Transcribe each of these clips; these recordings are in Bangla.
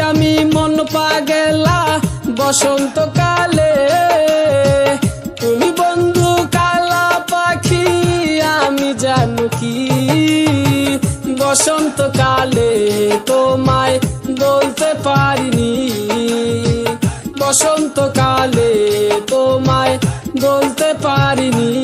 আমি মন পা পাগেলা, বসন্তকালে। তুমি বন্ধু কালা পাখি, আমি জানো কি? বসন্তকালে তোমায় বলতে পারিনি। বসন্তকালে তোমায় বলতে পারিনি।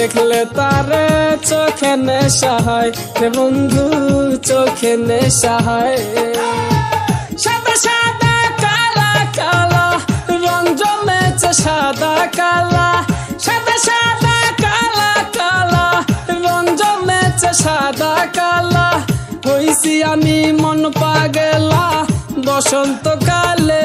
দেখলে তারে চোখে নেশা হয়। রে বন্ধু, চোখে নেশা হয়। সাদা সাদা, কালা কালা, রং জমেছে সাদা, কালা। সাদা সাদা, কালা কালা, রং জমেছে সাদা, কালা। হইছি আমি মন পাগেলা, বসন্তকালে।